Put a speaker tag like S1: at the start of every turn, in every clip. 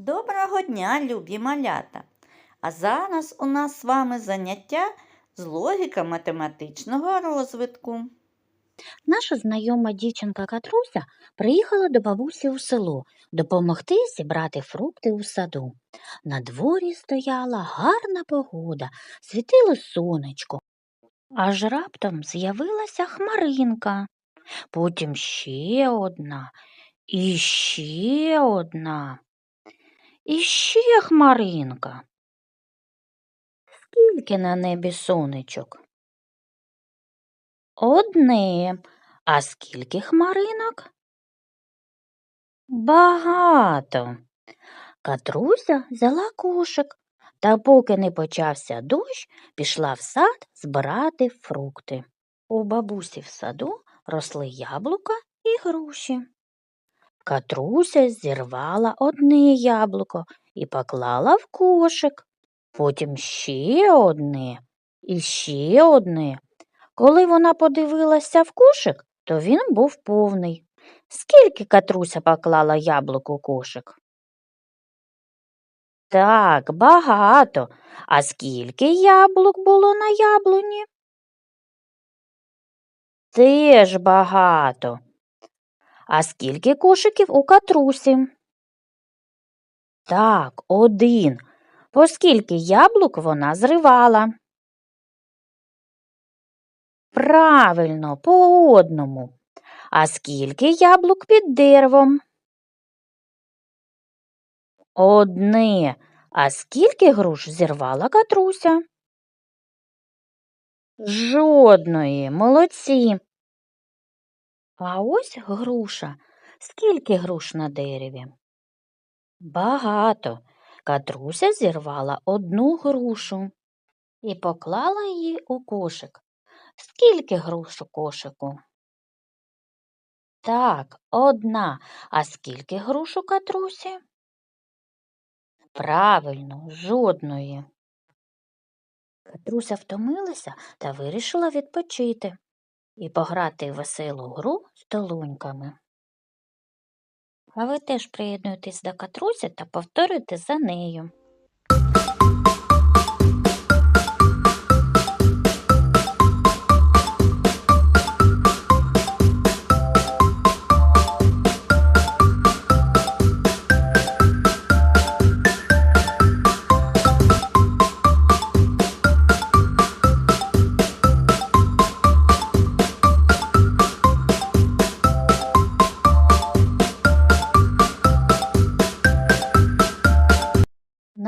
S1: Доброго дня, любі малята! А зараз у нас з вами заняття з логіка математичного розвитку.
S2: Наша знайома дівчинка Катруся приїхала до бабусі у село допомогти зібрати фрукти у саду. На дворі стояла гарна погода, світило сонечко. Аж раптом з'явилася хмаринка, потім ще одна, і ще одна, і ще хмаринка. Скільки на небі сонечок? Одне. А скільки хмаринок? Багато. Катруся взяла кошик, та поки не почався дощ, пішла в сад збирати фрукти. У бабусі в саду росли яблука і груші. Катруся зірвала одне яблуко і поклала в кошик, потім ще одне і ще одне. Коли вона подивилася в кошик, то він був повний. Скільки Катруся поклала яблук у кошик? Так, багато. А скільки яблук було на яблуні? Теж багато. А скільки кошиків у Катрусі? Так, один. По скільки яблук вона зривала? Правильно, по одному. А скільки яблук під деревом? Одне. А скільки груш зірвала Катруся? Жодної. Молодці. А ось груша. Скільки груш на дереві? Багато. Катруся зірвала одну грушу і поклала її у кошик. Скільки груш у кошику? Так, одна. А скільки груш у Катрусі? Правильно, жодної. Катруся втомилася та вирішила відпочити і пограти веселу гру з долоньками. А ви теж приєднуйтесь до катруся та повторюйте за нею.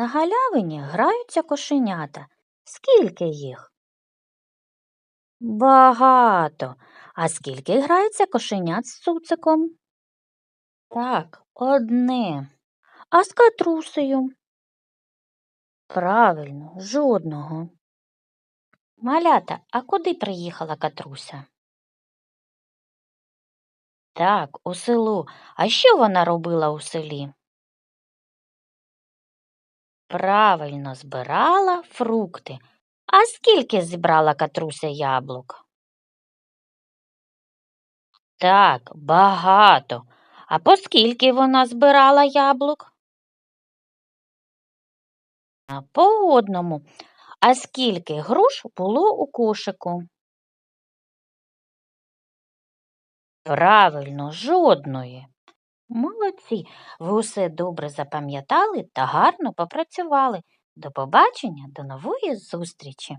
S2: На галявині граються кошенята. Скільки їх? Багато. А скільки грається кошенят з цуциком? Так, одне. А з катрусею? Правильно, жодного. Малята, а куди приїхала катруся? Так, у село. А що вона робила у селі? Правильно збирала фрукти. А скільки зібрала Катруся яблук? Так, багато. А по скільки вона збирала яблук? А по одному. А скільки груш було у кошику? Правильно, жодної. Молодці, ви усе добре запам'ятали та гарно попрацювали. До побачення, до нової зустрічі!